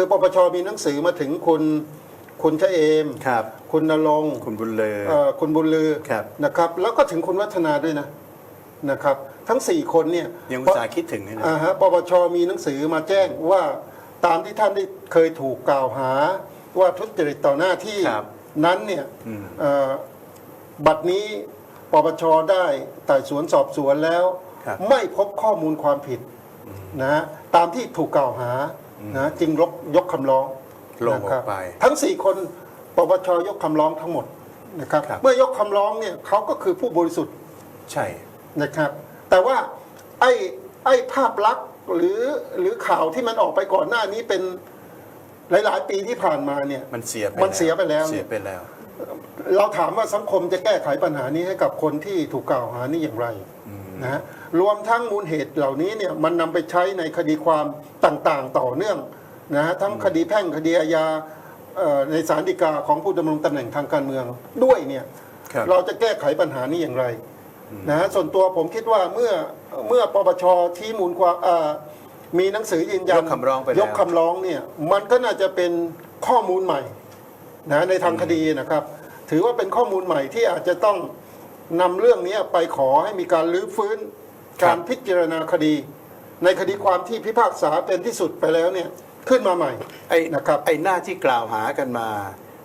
คือปปชมีหนังสือมาถึงคุณคุณชะเอม ครับ คุณนรงค์คุณบุญเลอ เอ่อคุณบุญลือครับ นะครับ แล้วก็ถึงคุณวัฒนาด้วยนะนะครับ ทั้ง 4 คนเนี่ยยังอุตส่าห์คิดถึงนี่นะ อ่าฮะปปชมีหนังสือมาแจ้งว่าตามที่ท่านได้เคยถูกกล่าวหาว่าทุจริตต่อหน้าที่ครับ นั้นเนี่ยอืมเอ่อบัดนี้ปปชได้ไต่สวนสอบสวนแล้ว ครับ ไม่พบข้อมูลความผิดนะฮะตามที่ถูกกล่าวหา นะจึงยกยกคำร้องลงอนะคอรักบไป ทั้ง 4 คนปปชยกคำร้องทั้งหมดนะครับครับเมื่อยกคำร้องเนี่ยเขาก็คือผู้บริสุทธิ์ใช่นะครับ แต่ว่าไอ้ไอ้ภาพลักษณ์หรือหรือข่าวที่มันออกไปก่อนหน้านี้เป็นหลาย ๆ ปีที่ผ่านมาเนี่ยมันเสียไปมันเสียไปแล้วเสียไปแล้ว เราถามว่าสังคมจะแก้ไขปัญหานี้ให้กับคนที่ถูกกล่าวหานี้อย่างไร นะฮะรวมทั้งมูลเหตุเหล่านี้เนี่ยมันนำไปใช้ในคดีความต่างๆ ต่อเนื่องนะฮะทั้งคดีแพ่งคดีอาญาเอ่อในศาลฎีกาของผู้ดำรงตำแหน่งทางการเมืองด้วยเนี่ยครับเราจะแก้ไขปัญหานี้อย่างไรนะฮะส่วนตัวผมคิดว่าเมื่อเมื่อปปชชี้มูลความเอ่อมีหนังสือยืนยันยกคำร้องไปแล้วยกคำร้องเนี่ยมันก็น่าจะเป็นข้อมูลใหม่นะในทางคดีนะครับ ถือว่าเป็นข้อมูลใหม่ที่อาจจะต้อง นำเรื่องนี้ไปขอให้มีการรื้อฟื้นครับการพิจารณาคดี ในคดีความที่พิพากษาเป็นที่สุดไปแล้วเนี่ยขึ้นมาใหม่ไอ้นะครับไอ้หน้าที่กล่าวหากันมา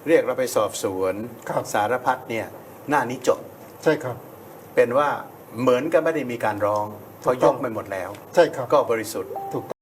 เรียกเราไปสอบสวนครับสารพัดเนี่ยหน้านี้จบใช่ครับ เป็นว่าเหมือนกับไม่ได้มีการร้องเพราะถูกยต้องกไปหมดแล้ว ใช่ครับก็บริสุทธิ์ถูก